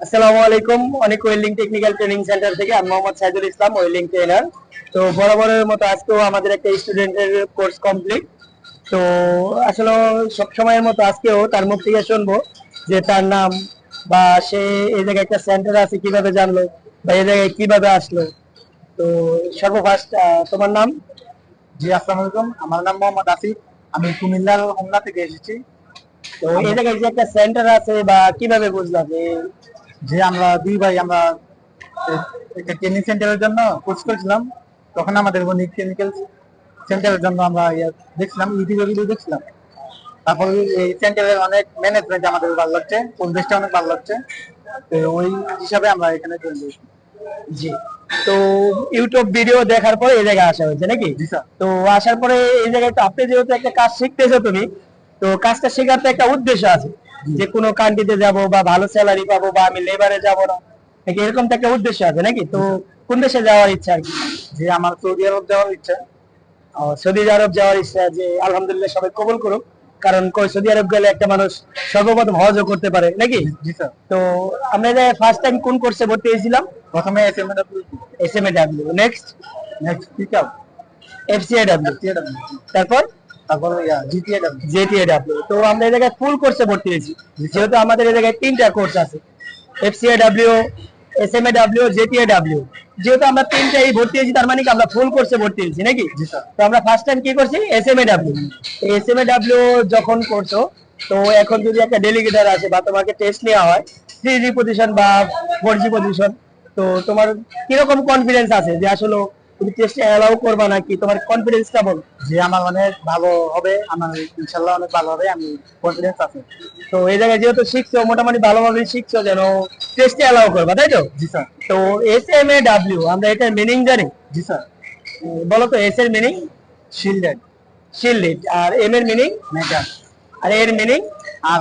আসসালামু আলাইকুম। অনেক ওয়েল্ডিং টেকনিক্যাল ট্রেনিং সেন্টার থেকে আমি মোহাম্মদ সাইদুল ইসলাম ওয়েল্ডিং ট্রেনার তো বরাবরের মতো আজকেও আমাদের একটা স্টুডেন্টের কোর্স কমপ্লিট তো আসলে সব সময়ের মতো আজকেও তার মুখ থেকে শুনব যে তার নাম বা সে এই জায়গায় একটা সেন্টার আছে কীভাবে জানলো বা এই জায়গায় কীভাবে আসলো। তো সর্বফার্স্ট তোমার নাম? জি আসসালামু আলাইকুম। আমার নাম মোহাম্মদ আসিফ। আমি কুমিল্লার হোমনা থেকে এসেছি। তো এই জায়গায় যে একটা সেন্টার আছে বা কীভাবে বুঝলাম যে আমরা দুই ভাই আমরা একটা ট্রেনিং সেন্টারের জন্য কোর্স করেছিলাম। তখন আমাদের বণিক কেমিক্যাল সেন্টারের জন্য আমরা ইয়ে দেখছিলাম ইউটিউবে ভিডিও দেখছিলাম। তারপর এই সেন্টারের অনেক ম্যানেজমেন্ট আমাদের ভালো লাগছে পরিবেশটা অনেক ভালো লাগছে। তো ওই হিসাবে আমরা এখানে জয়েন করেছি। জি। তো ইউটিউব ভিডিও দেখার পরে এই জায়গায় আসা হয়েছে নাকি? তো আসার পরে এই জায়গায় তো আপনি যেহেতু একটা কাজ শিখতেছো তুমি তো কাজটা শেখার তো একটা উদ্দেশ্য আছে। যে কোনো কান্ট্রিতে যাব বা ভালো স্যালারি পাবো বা আমি লেবারে যাব না। নাকি এরকম তো একটা উদ্দেশ্য আছে নাকি? তো কোন দেশে যাওয়ার ইচ্ছা আর কি? যে আমার সৌদি আরব যাওয়ার ইচ্ছা। সৌদি আরব যাওয়ার ইচ্ছা যে আলহামদুলিল্লাহ সবাই কবুল করুক। কারণ সৌদি আরব গেলে একটা মানুষ সর্বপ্রথম হজও করতে পারে নাকি? তো আমরা যে ফার্স্ট টাইম কোন কোর্সে ভর্তি হয়েছিলাম? প্রথমে S M S M A W next next pick up F C A W তারপর? তারপর জিটিএ জেটিএডাব্লিউ তো আমরা এই জায়গায় ফুল কোর্সে ভর্তি হয়েছি। যেহেতু আমাদের এই জায়গায় তিনটা কোর্স আছে। এফসিএডাব্লিউ এসএমএডাব্লিউ জেটিএডাব্লিউ যেহেতু আমরা তিনটাই ভর্তি হয়েছি তার মানে কি আমরা ফুল কোর্সে ভর্তি হয়েছি নাকি? তো আমরা ফার্স্ট টাইম কি করছি? এসএমএডাব্লিউ এসএমএডাব্লিউ যখন করছ তো এখন যদি একটা ডেলিগেটর আসে বা তোমাকে টেস্ট নেওয়া হয় থ্রি জি পজিশন বা ফোর জি পজিশন তো তোমার কীরকম কনফিডেন্স আছে যে আসলে তুমি টেস্টে অ্যালাউ করবা নাকি? তোমার কনফিডেন্সটা বল। যে আমার অনেক ভালো হবে আমার ইনশাল্লাহ অনেক ভালো হবে আমি কনফিডেন্স আছে। তো এই জায়গায় যেহেতু শিখছো মোটামুটি ভালোভাবে শিখছো যেন টেস্টে অ্যালাউ করবা তাই তো? জি স্যার। তো এস এম এ ডাব্লিউ আমরা এটার মিনিং জানি? জি স্যার। বলো তো এস এর মিনিং শিল্ডেড শিল্ড আর এম এর মিনিং মেগা আর এর মিনিং আর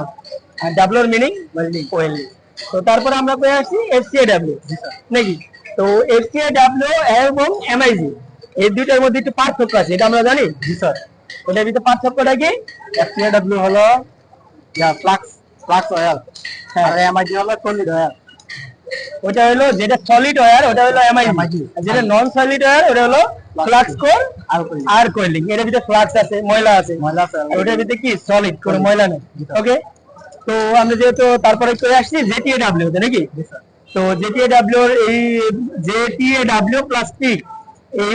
ডাব্লিউ এর মিনিং ওয়েল্ডিং ওয়েল্ডিং তো তারপরে আমরা পেয়ে আসছি এফ সি এ ডাব্লিউ জি স্যার। নাকি? তো এফ ডাব্লিউ এবং এমআইজি এই দুইটার মধ্যে একটু পার্থক্য আছে এটা আমরা জানি? জি স্যার। ওটার ভিতরে পার্থক্যটা কি? এফটিএডব্লিউ হলো ইয়া ফ্লাক্স ফ্লাক্স অয়েল হ্যাঁ। আর এমআইজি হলো সলিড অয়েল ওটা হলো যেটা সলিড ওয়্যার ওটা হলো এমআইজি MIG যেটা নন সলিড ওয়্যার ওটা হলো ফ্লাক্স কোর আর কোয়েলিং। এর ভিতরে ফ্লাক্স আছে ময়লা আছে। ময়লা আছে ওটার ভিতরে কি? সলিড কোনো ময়লা নেই। ওকে তো আমরা যেহেতু তারপরে চলে আসছি জেটিএ ডাব্লিউ নাকি? তো জেটিএ ডাব্লিউ এই জেটিএ ডাব্লিউ প্লাস টি এই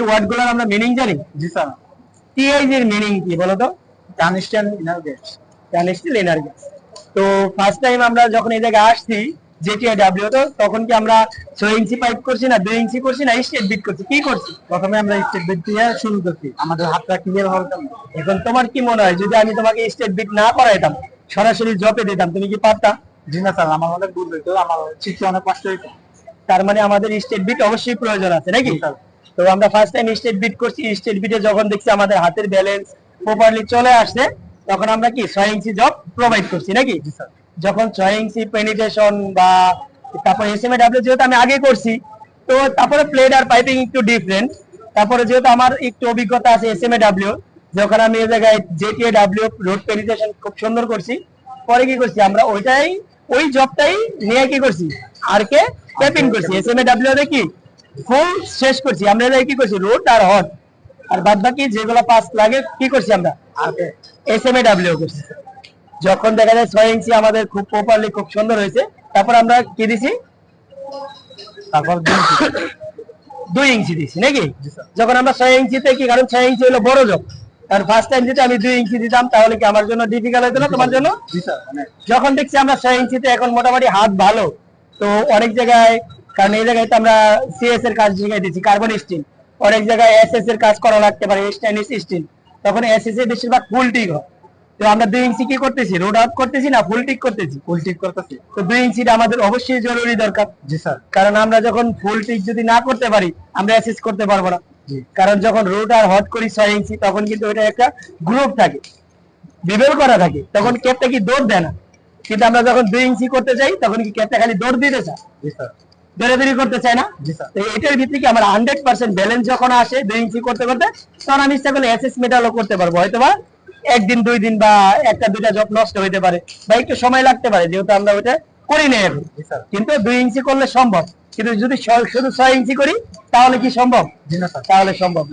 আমরা মিনিং জানি? জি স্যার। টিআইজ এর মিনিং কি বলো তো? ইনার তো ফার্স্ট টাইম আমরা যখন এই জায়গায় আসছি জেটিএ ডাব্লিউ তো তখন কি আমরা ছয় ইঞ্চি পাইপ করছি না দুই ইঞ্চি করছি না স্টেট বিট করছি? কি করছি? প্রথমে আমরা স্টেট বিট দিয়ে শুরু করছি। আমাদের হাতটা ক্লিয়ার হওয়ার জন্য। এখন তোমার কি মনে হয়? যদি আমি তোমাকে স্টেট বিট না করাইতাম সরাসরি জবে দিতাম তুমি কি পারতা? জি না স্যার আমার অনেক ভুল হইতো আমার শিখতে অনেক কষ্ট হইতো তার মানে আমাদের স্টেট বিট অবশ্যই প্রয়োজন আছে নাকি? তো আমরা ফার্স্ট টাইম স্টেট বিট করছি স্টেট বিটে যখন দেখছি আমাদের হাতের ব্যালেন্স প্রপারলি চলে আসছে তখন আমরা কি ছয় ইঞ্চি জব প্রোভাইড করছি নাকি? যখন ছয় ইঞ্চি পেনিট্রেশন বা তারপরে এস এম ডাব্লিউ যেহেতু আমি আগে করছি তো তারপরে প্লেট আর পাইপিং একটু ডিফারেন্ট তারপরে যেহেতু আমার একটু অভিজ্ঞতা আছে এস এম ডাব্লিউ যখন আমি এই জায়গায় জেটিএ ডাব্লিউ রোড পেনিট্রেশন খুব সুন্দর করছি। পরে কি করছি আমরা ওইটাই ওই জবটাই নিয়ে কি করছি? আর কে পাইপিং করছি। এস এম এ ডাব্লিউ কি ফুল শেষ করছি। আমরা কি করছি? রোড আর হট আর বাদ বাকি যেগুলো পাস লাগে কি করছি আমরা? এস এম এ ডাব্লিউ করছি। যখন দেখা যায় ছয় ইঞ্চি আমাদের খুব প্রপারলি খুব সুন্দর হয়েছে তারপর আমরা কি দিছি? তারপর দুই ইঞ্চি দিছি নাকি? যখন আমরা ছয় ইঞ্চিতে কি কারণ ছয় ইঞ্চি হলো বড় জব কারণ ফার্স্ট টাইম যদি আমি দুই ইঞ্চি দিতাম তাহলে কি আমার জন্য ডিফিকাল্ট হতো না তোমার জন্য? অনেক যখন দেখছি আমরা ছয় ইঞ্চিতে এখন মোটামুটি হাত ভালো তো অনেক জায়গায় কারণ এই জায়গায় তো আমরা সিএস এর কাজ দিচ্ছি কার্বন স্টিল অনেক জায়গায় এসএস এর কাজ করা লাগতে পারে স্টেনলেস স্টিল তখন এসএস এর বেশিরভাগ ফুল টিক হয়। তো আমরা দুই ইঞ্চি কি করতেছি? রোড আউট করতেছি না ফুল টিক করতেছি? ফুল করতেছি। তো দুই ইঞ্চিটা আমাদের অবশ্যই জরুরি দরকার। জি স্যার। কারণ আমরা যখন ফুল টিক যদি না করতে পারি আমরা অ্যাসেস করতে পারব না। কারণ যখন রোড আর হট করি ছয় ইঞ্চি তখন কিন্তু এটা একটা গ্রুপ থাকে বিবেল করা থাকে তখন ক্যাপটা কি দৌড় দেয় না। কিন্তু আমরা যখন দুই ইঞ্চি করতে চাই তখন কি ক্যাপটা খালি দৌড় দিতে দৌড়াদৌড়ি করতে চায় না? তো এটার কি আমার হান্ড্রেড পার্সেন্ট ব্যালেন্স যখন আসে দুই ইঞ্চি করতে করতে তখন আমি ইচ্ছা করলে মেটালও করতে পারব। হয়তো বা একদিন দুই দিন বা একটা দুইটা জব নষ্ট হইতে পারে বা একটু সময় লাগতে পারে যেহেতু আমরা ওইটা করি না এখন। কিন্তু দুই ইঞ্চি করলে সম্ভব। কিন্তু যদি শুধু ছয় ইঞ্চি করি তাহলে কি সম্ভব? তাহলে সম্ভব।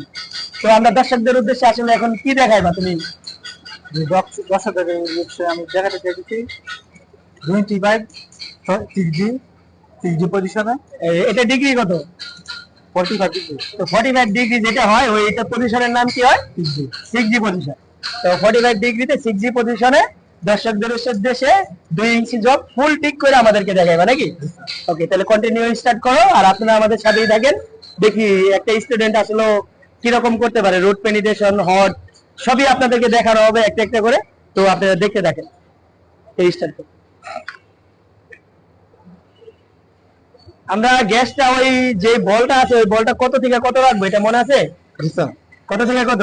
তো আমরা দর্শকদের উদ্দেশ্যে আসলে এখন কি দেখাইবা তুমি? দর্শকদের উদ্দেশ্যে আমি দেখাতে চাইছি দুই ইঞ্চি সিক্স জি সিক্স জি পজিশনে এটা ডিগ্রি কত? ফোর্টি ফাইভ ডিগ্রি তো ফর্টি ফাইভ ডিগ্রি যেটা হয় ওইটা পজিশনের নাম কি হয়? সিক্স জি পজিশন তো ফর্টি ফাইভ ডিগ্রিতে সিক্স জি পজিশনে দর্শকদের উদ্দেশ্যে দুই ইঞ্চি জব ফুল টিক করে আমাদেরকে দেখাইবা নাকি? ওকে তাহলে কন্টিনিউ স্টার্ট করো আর আপনারা আমাদের সাথেই থাকেন। দেখি একটা স্টুডেন্ট আসলে কীরকম করতে পারে রুট পেনিটেশন হট সবই আপনাদেরকে দেখানো হবে একটা একটা করে। তো আপনারা দেখতে থাকেন এই স্টার্ট আমরা গ্যাসটা ওই যে বলটা আছে ওই বলটা কত থেকে কত রাখব এটা মনে আছে? কত থেকে কত?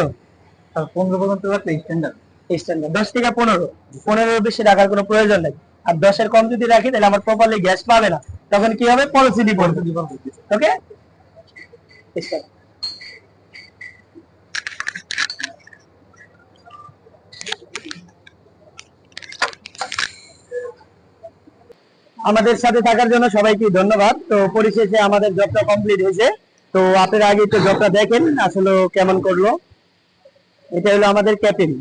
পনেরো পর্যন্ত স্ট্যান্ডার্ড স্ট্যান্ডার্ড দশ থেকে পনেরো। পনেরোর বেশি রাখার কোনো প্রয়োজন নেই। আর দশের কম যদি রাখি তাহলে আমার প্রপারলি গ্যাস পাবে না। তখন কি হবে? পলিসিডি পড়বে ওকে আমাদের সাথে থাকার জন্য সবাইকে ধন্যবাদ। তো পরিশেষে আমাদের জবটা কমপ্লিট হয়েছে। তো আপনারা আগে একটু জবটা দেখেন, আসলে কেমন করল। এটা হলো আমাদের ক্যাপ্টেন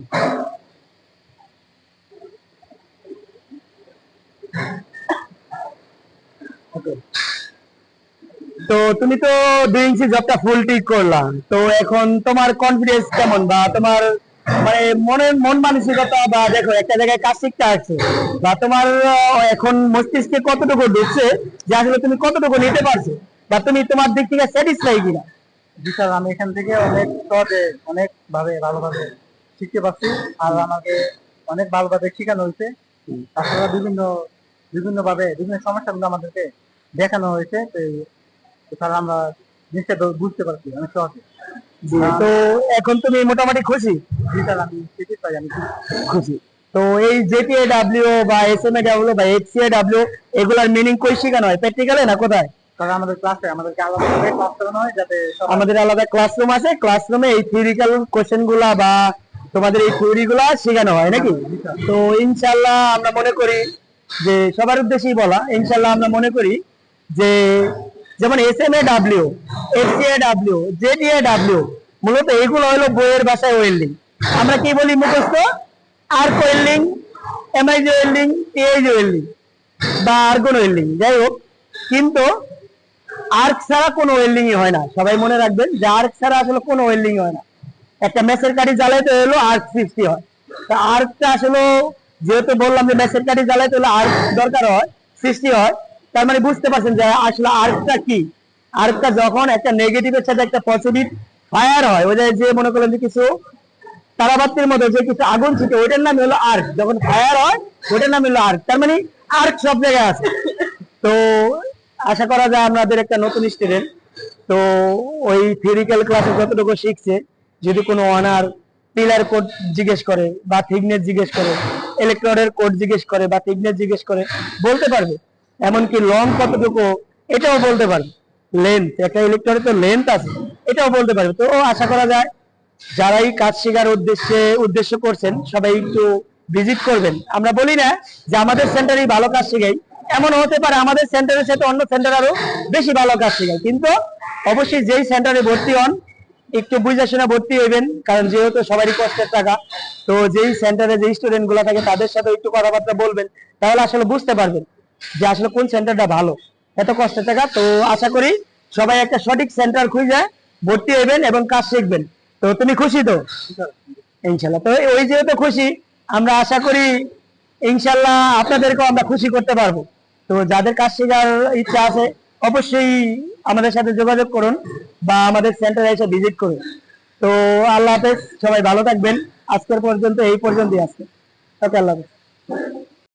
তো তুমি তো দুই ইঞ্চি জবটা ফুল টিক করলাম তো এখন তোমার কনফিডেন্স কেমন বা তোমার মানে মনের মন মানসিকতা বা দেখো একটা জায়গায় কাজ শিখতে বা তোমার এখন মস্তিষ্কে কতটুকু ঢুকছে যে আসলে তুমি কতটুকু নিতে পারছ বা তুমি তোমার দিক থেকে স্যাটিসফাই কিনা? আমি এখান থেকে অনেক সহজে অনেক ভাবে ভালোভাবে শিখতে পারছি আর আমাকে অনেক ভালোভাবে শেখানো হয়েছে। তাছাড়া বিভিন্ন বিভিন্ন ভাবে বিভিন্ন সমস্যাগুলো আমাদেরকে দেখানো হয়েছে তো স্যার আমরা জিনিসটা বুঝতে পারছি অনেক সহজে। তো এখন তুমি মোটামুটি খুশি? আমি খুশি। তো এই জেপিএ ডাব্লিউ বা এস এম এ ডাব্লিউ বা ডাব্লিউ এগুলার মিনিং কই শেখানো হয়? প্র্যাকটিক্যালে না কোথায়? স্যার আমাদের ক্লাসে আমাদেরকে ক্লাস করানো হয় যাতে আমাদের আলাদা ক্লাসরুম আছে ক্লাসরুমে এই থিওরিক্যাল কোশ্চেনগুলা বা তোমাদের এই থিওরি গুলা শেখানো হয় নাকি? তো ইনশাল্লাহ আমরা মনে করি যে সবার উদ্দেশ্যেই বলা ইনশাল্লাহ আমরা মনে করি যে যেমন S M A W S C A W JD A W মূলত এগুলো হলো বইয়ের ভাষায় ওয়েল্ডিং। আমরা কি বলি মুখস্থ? Arc welding, MIG welding TIG welding বা আর্গন ওয়েল্ডিং। যাই হোক, কিন্তু আর্ক ছাড়া কোনো ওয়েল্ডিংই হয় না। সবাই মনে রাখবেন যে আর্ক ছাড়া আসলে কোনো ওয়েল্ডিং হয় না। একটা মেসের কাঠি জ্বালাইতে হলো আর্ক সৃষ্টি হয়। তা আর্কটা আসলে, যেহেতু বললাম যে মেসের কাঠি জ্বালাইতে হলে আর্ক দরকার হয়, সৃষ্টি হয় তার মানে বুঝতে পারছেন যে আসলে আর্কটা কি? আর্কটা যখন একটা নেগেটিভের সাথে একটা পজিটিভ ফায়ার হয়, ওই যে- মনে করলেন যে কিছু তারাবাতির মধ্যে যে কিছু আগুন ছিল ওইটার নাম হলো আর্ক। যখন ফায়ার হয়, ওইটার নাম হলো আর্ক। তার মানে আর্ক সব জায়গায় আছে। তো আশা করা যায় আমাদের একটা নতুন স্টুডেন্ট তো ওই থিওরিক্যাল ক্লাসে যতটুকু শিখছে, যদি কোনো অনার পিলার কোড জিজ্ঞেস করে বা থিকনেস জিজ্ঞেস করে ইলেকট্রনের কোড জিজ্ঞেস করে বা থিকনেস জিজ্ঞেস করে, বলতে পারবে। এমনকি লং কতটুকু, এটাও বলতে পারবে। লেন্থ একটা ইলেকট্রনের তো লেন্থ আছে, এটাও বলতে পারবে। তো আশা করা যায়, যারাই কাজ শেখার উদ্দেশ্যে, উদ্দেশ্য করছেন, সবাই একটু ভিজিট করবেন। আমরা বলি না যে আমাদের সেন্টারেই ভালো কাজ শেখাই এমন হতে পারে আমাদের সেন্টারের সাথে অন্য সেন্টার আরও বেশি ভালো কাজ শেখায়। কিন্তু অবশ্যই যেই সেন্টারে ভর্তি হন, একটু বুঝে শুনে ভর্তি হইবেন, কারণ যেহেতু সবারই কষ্টের টাকা, তো যেই সেন্টারে যে স্টুডেন্টগুলা থাকে, তাদের সাথে একটু কথাবার্তা বলবেন, তাহলে আসলে বুঝতে পারবেন। যে আসলে কোন সেন্টারটা ভালো। এত কষ্টের টাকা তো আশা করি সবাই একটা সঠিক সেন্টার খুঁজে ভর্তি হইবেন এবং কাজ শিখবেন। তো তুমি খুশি তো? ইনশাল্লাহ। তো ওই যেহেতু খুশি, আমরা আশা করি ইনশাল্লাহ আপনাদেরকেও আমরা খুশি করতে পারব। তো যাদের কাজ শেখার ইচ্ছা আছে, অবশ্যই আমাদের সাথে যোগাযোগ করুন বা আমাদের সেন্টারে এসে ভিজিট করুন। তো আল্লাহ হাফেজ, সবাই ভালো থাকবেন। আজকের পর্যন্ত এই পর্যন্তই আজকে। ওকে, আল্লাহ হাফেজ।